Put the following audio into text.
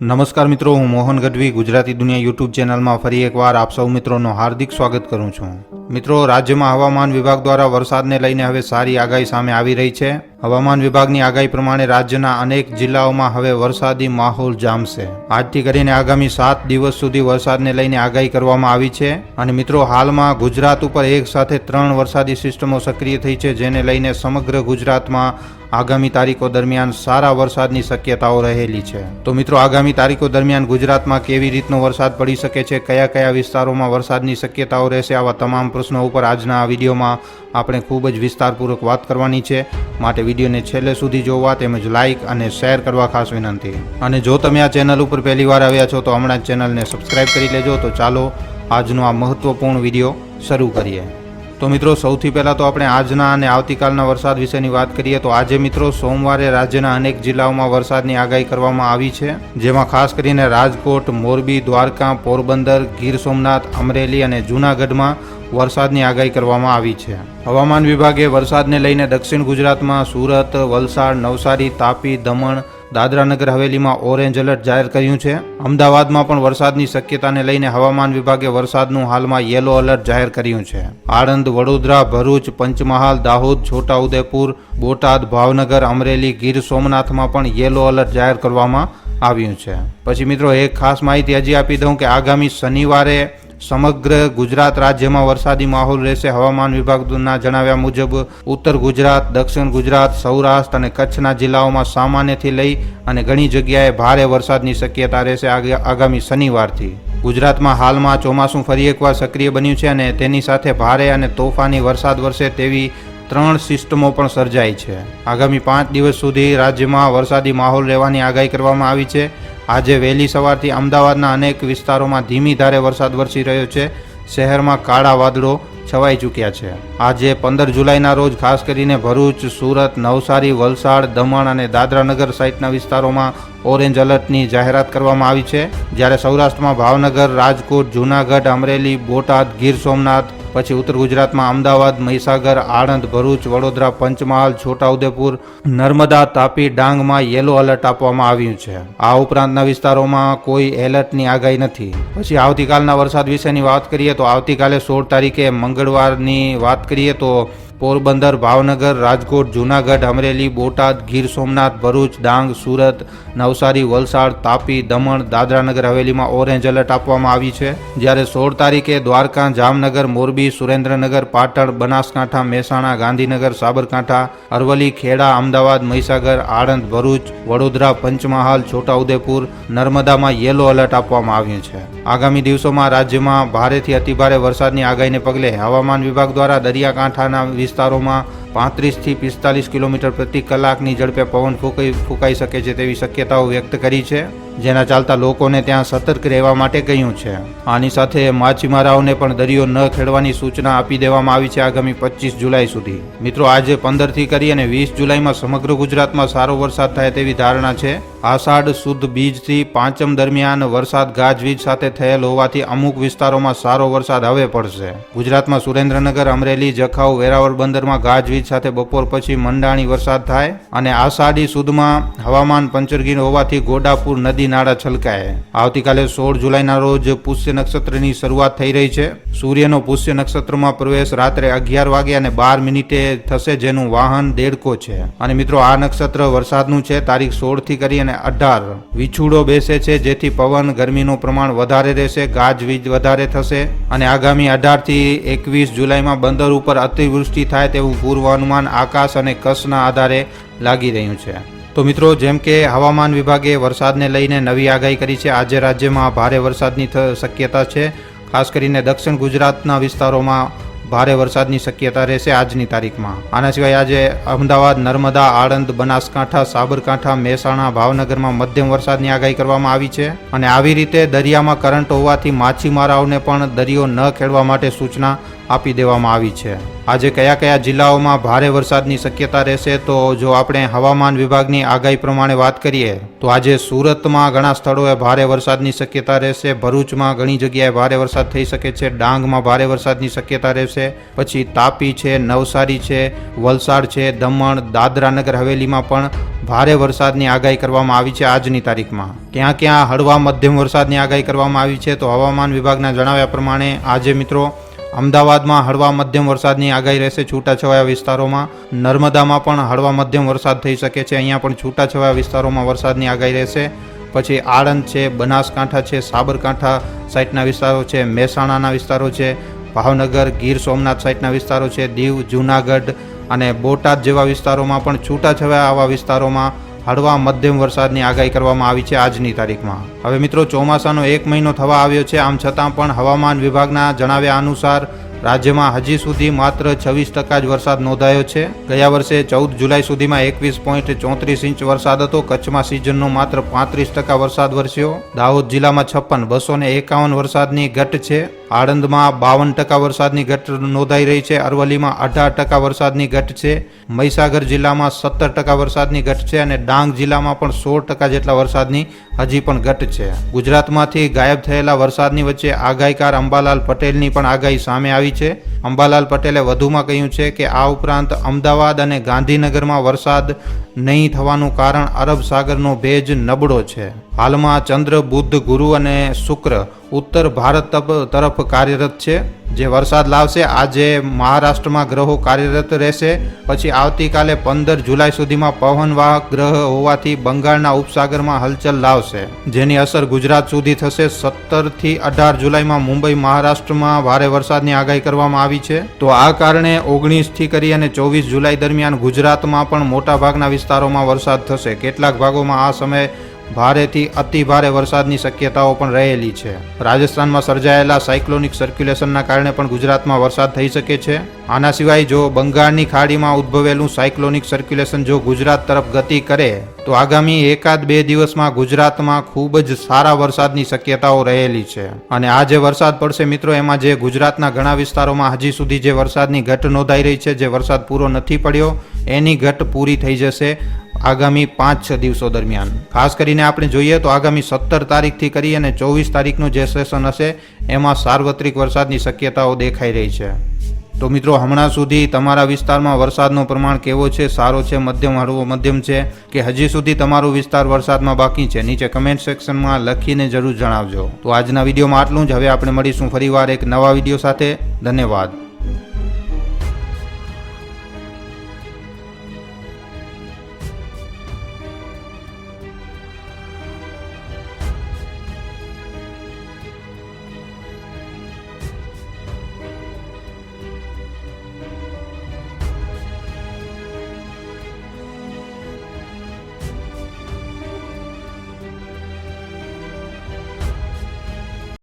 નમસ્કાર મિત્રો, હું મોહન ગઢવી ગુજરાતી દુનિયા યુટ્યુબ ચેનલમાં ફરી એકવાર આપ સૌ મિત્રોનું હાર્દિક સ્વાગત કરું છું. મિત્રો, રાજ્યમાં હવામાન વિભાગ દ્વારા વરસાદને લઈને હવે સારી આગાહી સામે આવી રહી છે. હવામાન વિભાગની આગાહી પ્રમાણે રાજ્યના અનેક જિલ્લાઓમાં હવે વરસાદી માહોલ જામશે. આજથી કરીને આગામી સાત દિવસ સુધી વરસાદને લઈને આગાહી કરવામાં આવી છે અને મિત્રો, હાલમાં ગુજરાત ઉપર એક સાથે ત્રણ વરસાદી સિસ્ટમો સક્રિય થઈ છે, જેને લઈને સમગ્ર ગુજરાતમાં આગામી તારીખો દરમિયાન સારા વરસાદની શક્યતાઓ રહેલી છે. તો મિત્રો, આગામી તારીખો દરમિયાન ગુજરાતમાં કેવી રીતનો વરસાદ પડી શકે છે, કયા કયા વિસ્તારોમાં વરસાદની શક્યતાઓ રહેશે, આવા તમામ પ્રશ્નો ઉપર આજના આ વિડીયોમાં આપણે ખૂબ જ વિસ્તારપૂર્વક વાત કરવાની છે. માટે વિડીયોને છેલ્લે સુધી જોવા તેમજ લાઇક અને શેર કરવા ખાસ વિનંતી. અને જો તમે આ ચેનલ ઉપર પહેલી વાર આવ્યા છો, તો હમણાં જ ચેનલને સબસ્ક્રાઇબ કરી લેજો. તો ચાલો, આજનો આ મહત્વપૂર્ણ વીડિયો શરૂ કરીએ. તો મિત્રો, સૌથી પહેલાં તો આપણે આજના અને આવતીકાલના વરસાદ વિશેની વાત કરીએ, તો આજે મિત્રો સોમવારે રાજ્યના અનેક જિલ્લાઓમાં વરસાદની આગાહી કરવામાં આવી છે. જેમાં ખાસ કરીને રાજકોટ, મોરબી, દ્વારકા, પોરબંદર, ગીર સોમનાથ, અમરેલી અને જૂનાગઢમાં વરસાદની આગાહી કરવામાં આવી છે. હવામાન વિભાગે વરસાદને લઈને દક્ષિણ ગુજરાતમાં સુરત, વલસાડ, નવસારી, તાપી, દમણ, દાદરાનગર, હવેલીમાં ઓરેન્જ એલર્ટ જાહેર કર્યું છે. અમદાવાદમાં પણ વરસાદની શક્યતાને લઈને હવામાન વિભાગે વરસાદનું હાલમાં યેલો એલર્ટ જાહેર કર્યું છે. આણંદ, વડોદરા, ભરૂચ, પંચમહાલ, દાહોદ, છોટાઉદેપુર, બોટાદ, ભાવનગર, અમરેલી, ગીર સોમનાથમાં પણ યેલો એલર્ટ જાહેર કરવામાં આવ્યું છે. પછી મિત્રો, એક ખાસ માહિતી હજી આપી દઉં કે આગામી શનિવારે સમગ્ર ગુજરાત રાજ્યમાં વરસાદી માહોલ રહેશે. હવામાન વિભાગના જણાવ્યા મુજબ, ઉત્તર ગુજરાત, દક્ષિણ ગુજરાત, સૌરાષ્ટ્ર અને કચ્છના જિલ્લાઓમાં સામાન્યથી લઈ અને ઘણી જગ્યાએ ભારે વરસાદની શક્યતા રહેશે આગામી શનિવારથી. ગુજરાતમાં હાલમાં ચોમાસું ફરી એકવાર સક્રિય બન્યું છે અને તેની સાથે ભારે અને તોફાની વરસાદ વરસે તેવી ત્રણ સિસ્ટમો પણ સર્જાઈ છે. આગામી પાંચ દિવસ સુધી રાજ્યમાં વરસાદી માહોલ રહેવાની આગાહી કરવામાં આવી છે. આજે વહેલી સવારથી અમદાવાદના અનેક વિસ્તારોમાં ધીમી ધારે વરસાદ વરસી રહ્યો છે. શહેરમાં કાળા વાદળો છવાઈ ચૂક્યા છે. આજે પંદર જુલાઈના રોજ ખાસ કરીને ભરૂચ, સુરત, નવસારી, વલસાડ, દમણ અને દાદરાનગર સહિતના વિસ્તારોમાં ઓરેન્જ એલર્ટની જાહેરાત કરવામાં આવી છે. જ્યારે સૌરાષ્ટ્રમાં ભાવનગર, રાજકોટ, જૂનાગઢ, અમરેલી, બોટાદ, ગીર સોમનાથ પછી ઉત્તર ગુજરાતમાં અમદાવાદ, મહીસાગર, આણંદ, ભરૂચ, વડોદરા, પંચમહાલ, છોટાઉદેપુર, નર્મદા, તાપી, ડાંગમાં યેલો એલર્ટ આપવામાં આવ્યું છે. આ ઉપરાંતના વિસ્તારોમાં કોઈ એલર્ટની આગાહી નથી. પછી આવતીકાલના વરસાદ વિશેની વાત કરીએ તો આવતીકાલે સોળ તારીખે મંગળવારની વાત કરીએ તો પોરબંદર, ભાવનગર, રાજકોટ, જૂનાગઢ, અમરેલી, બોટાદ, ગીર સોમનાથ, ભરૂચ, ડાંગ, સુરત, નવસારી, વલસાડ, તાપી, દમણ, દાદરાનગર હવેલીમાં ઓરેન્જ એલર્ટ આપવામાં આવી છે. જ્યારે સોળ તારીખે દ્વારકા, જામનગર, મોરબી, સુરેન્દ્રનગર, પાટણ, બનાસકાંઠા, મહેસાણા, ગાંધીનગર, સાબરકાંઠા, અરવલ્લી, ખેડા, અમદાવાદ, મહીસાગર, આણંદ, ભરૂચ, વડોદરા, પંચમહાલ, છોટાઉદેપુર, નર્મદામાં યેલો એલર્ટ આપવામાં આવ્યું છે. આગામી દિવસોમાં રાજ્યમાં ભારેથી અતિભારે વરસાદની આગાહીને પગલે હવામાન વિભાગ દ્વારા દરિયાકાંઠાના વિસ્તારોમાં પાંત્રીસથી પિસ્તાલીસ કિલોમીટર પ્રતિ કલાકની ઝડપે પવન ફૂંકાઈ ફૂંકાઈ શકે છે તેવી શક્યતાઓ વ્યક્ત કરી છે, જેના ચાલતા લોકોને ત્યાં સતર્ક રહેવા માટે કહ્યું છે. આની સાથે માછીમારાઓને પણ દરિયો ન ખેડવાની સૂચના આપી દેવામાં આવી છે આગામી પચીસ જુલાઈ સુધી. મિત્રો, આજે પંદરથી કરી અને વીસ જુલાઈમાં સમગ્ર ગુજરાતમાં સારો વરસાદ થાય તેવી ધારણા છે. આષાઢ શુદ્ધ બીજથી પાંચમ દરમિયાન વરસાદ ગાજવીજ સાથે થયેલ હોવાથી અમુક વિસ્તારોમાં સારો વરસાદ હવે પડશે. ગુજરાતમાં સુરેન્દ્રનગર, અમરેલી જખાઉ વેરાવળ બંદરમાં ગાજવીજ સાથે બપોર પછી મંડાણી વરસાદ થાય અને આષાઢી સુદમાં હવામાન પંચરગીર હોવાથી ગોડાપુર નદી નાળા છલકાય. આવતીકાલે સોળ જુલાઈના રોજ પુષ્ય નક્ષત્રની શરૂઆત થઈ રહી છે. સૂર્યનો પુષ્ય નક્ષત્રમાં પ્રવેશ રાત્રે અગિયાર વાગે અને બાર મિનિટે થશે જેનું વાહન દેડકો છે. અને મિત્રો, આ નક્ષત્ર વરસાદનું છે. તારીખ સોળથી કરી અને અઢાર. વિછુડો બેસે છે, જેથી પવન ગરમીનું પ્રમાણ વધારે રહેશે ગાજવીજ વધારે થશે અને આગામી અઢારથી એકવીસ જુલાઈમાં બંદર ઉપર અતિવૃષ્ટિ થાય તેવું પૂર્વાનુમાન આકાશ અને કચ્છના આધારે લાગી રહ્યું છે. તો મિત્રો, જેમ કે હવામાન વિભાગે વરસાદને લઈને નવી આગાહી કરી છે, આજે રાજ્યમાં ભારે વરસાદની શક્યતા છે. ખાસ કરીને દક્ષિણ ગુજરાતના વિસ્તારોમાં ભારે વરસાદની શક્યતા રહેશે આજની તારીખમાં. આના સિવાય આજે અમદાવાદ, નર્મદા, આણંદ, બનાસકાંઠા, સાબરકાંઠા, મહેસાણા, ભાવનગરમાં મધ્યમ વરસાદની આગાહી કરવામાં આવી છે. અને આવી રીતે દરિયામાં કરંટ હોવાથી માછીમારાઓને પણ દરિયો ન ખેડવા માટે સૂચના આપી દેવામાં આવી છે. આજે કયા કયા જિલ્લાઓમાં ભારે વરસાદની શક્યતા રહેશે તો જો આપણે હવામાન વિભાગની આગાહી પ્રમાણે વાત કરીએ, તો આજે સુરતમાં ઘણા સ્થળોએ ભારે વરસાદની શક્યતા રહેશે, ભરૂચમાં ઘણી જગ્યાએ ભારે વરસાદ થઈ શકે છે, ડાંગમાં ભારે વરસાદની શક્યતા રહેશે, પછી તાપી છે, નવસારી છે, વલસાડ છે, દમણ, દાદરા નગર હવેલીમાં પણ ભારે વરસાદની આગાહી કરવામાં આવી છે આજની તારીખમાં. ક્યાં ક્યાં હળવા મધ્યમ વરસાદની આગાહી કરવામાં આવી છે તો હવામાન વિભાગના જણાવ્યા પ્રમાણે આજે મિત્રો અમદાવાદમાં હળવા મધ્યમ વરસાદની આગાહી રહેશે. છૂટાછવાયા વિસ્તારોમાં નર્મદામાં પણ હળવા મધ્યમ વરસાદ થઈ શકે છે. અહીંયા પણ છૂટાછવાયા વિસ્તારોમાં વરસાદની આગાહી રહેશે. પછી આણંદ છે, બનાસકાંઠા છે, સાબરકાંઠા સાઈડના વિસ્તારો છે, મહેસાણાના વિસ્તારો છે, ભાવનગર, ગીર સોમનાથ સાઈડના વિસ્તારો છે, દીવ, જૂનાગઢ અને બોટાદ જેવા વિસ્તારોમાં પણ છૂટાછવાયા આવા વિસ્તારોમાં હળવા મધ્યમ વરસાદની આગાહી કરવામાં આવી છે આજની તારીખમાં. હવે મિત્રો, ચોમાસાનો એક મહિનો થવા આવ્યો છે. આમ છતાં પણ હવામાન વિભાગના જણાવ્યા અનુસાર રાજ્યમાં હજી સુધી માત્ર છવ્વીસ ટકા જ વરસાદ નોંધાયો છે. ગયા વર્ષે ચૌદ જુલાઈ સુધીમાં એકવીસ પોઈન્ટ ચોત્રીસ ઇંચ વરસાદ હતો. કચ્છમાં સિઝનનો માત્ર પાંત્રીસ ટકા વરસાદ વરસ્યો. દાહોદ જિલ્લામાં છપ્પન, બસો ને એકાવન વરસાદની ઘટ છે. આણંદમાં બાવન ટકા વરસાદની ઘટ નોંધાઈ રહી છે. અરવલ્લીમાં અઢાર ટકા વરસાદની ઘટ છે. મહીસાગર જિલ્લામાં સત્તર ટકા વરસાદની ઘટ છે અને ડાંગ જિલ્લામાં પણ સોળ ટકા જેટલા વરસાદની હજી પણ ઘટ છે. ગુજરાતમાંથી ગાયબ થયેલા વરસાદની વચ્ચે આગાહીકાર અંબાલાલ પટેલની પણ આગાહી સામે આવી છે. અંબાલાલ પટેલે વધુમાં કહ્યું છે કે આ ઉપરાંત અમદાવાદ અને ગાંધીનગરમાં વરસાદ નહીં થવાનું કારણ અરબ સાગરનો ભેજ નબળો છે. હાલમાં ચંદ્ર બુદ્ધ ગુરુ અને શુક્ર ઉત્તર ભારત તરફ કાર્યરત છે. જે વરસાદ લાવશે, આજે મહારાષ્ટ્રમાં ગ્રહો કાર્યરત રહેશે. પછી આવતીકાલે પંદર જુલાઈ સુધીમાં પવનવાહક ગ્રહ હોવાથી બંગાળના ઉપસાગરમાં હલચલ લાવશે. જેની અસર ગુજરાત સુધી થશે. સત્તરથી અઢાર જુલાઈમાં મુંબઈ, મહારાષ્ટ્રમાં ભારે વરસાદની આગાહી કરવામાં આવી છે. તો આ કારણે ઓગણીસથી કરી અને ચોવીસ જુલાઈ દરમિયાન ગુજરાતમાં પણ મોટાભાગના વિસ્તારોમાં વરસાદ થશે. કેટલાક ભાગોમાં આ સમયે ભારેથી અતિ ભારે વરસાદની શક્યતાઓ પણ રહેલી છે. રાજસ્થાનમાં સર્જાયેલા સાયક્લોનિક સર્ક્યુલેશનના કારણે પણ ગુજરાતમાં વરસાદ થઈ શકે છે. આના સિવાય જો બંગાળની ખાડીમાં ઉદ્ભવેલું સાયક્લોનિક સર્ક્યુલેશન જો ગુજરાત તરફ ગતિ કરે, તો આગામી એકાદ બે દિવસમાં ગુજરાતમાં ખૂબ જ સારા વરસાદની શક્યતાઓ રહેલી છે. અને આ જે વરસાદ પડશે મિત્રો, એમાં જે ગુજરાતના ઘણા વિસ્તારોમાં હજી સુધી જે વરસાદની ઘટ નોંધાઈ રહી છે, જે વરસાદ પૂરો નથી પડ્યો, એની ઘટ પૂરી થઈ જશે. આગામી પાંચ, છ દિવસો દરમિયાન. ખાસ કરીને આપણે જોઈએ તો આગામી સત્તર તારીખથી કરી અને ચોવીસ તારીખનું જે સેશન હશે, એમાં સાર્વત્રિક વરસાદની શક્યતાઓ દેખાઈ રહી છે. તો મિત્રો, હમણાં સુધી તમારા વિસ્તારમાં વરસાદનું પ્રમાણ કેવો છે? સારો છે, મધ્યમ હળવો, મધ્યમ છે? કે હજી સુધી તમારો વિસ્તાર વરસાદમાં બાકી છે? નીચે કમેન્ટ સેક્શનમાં લખીને જરૂર જણાવજો. તો આજના વિડીયોમાં આટલું જ. હવે આપણે મળીશું ફરીવાર એક નવા વીડિયો સાથે. ધન્યવાદ.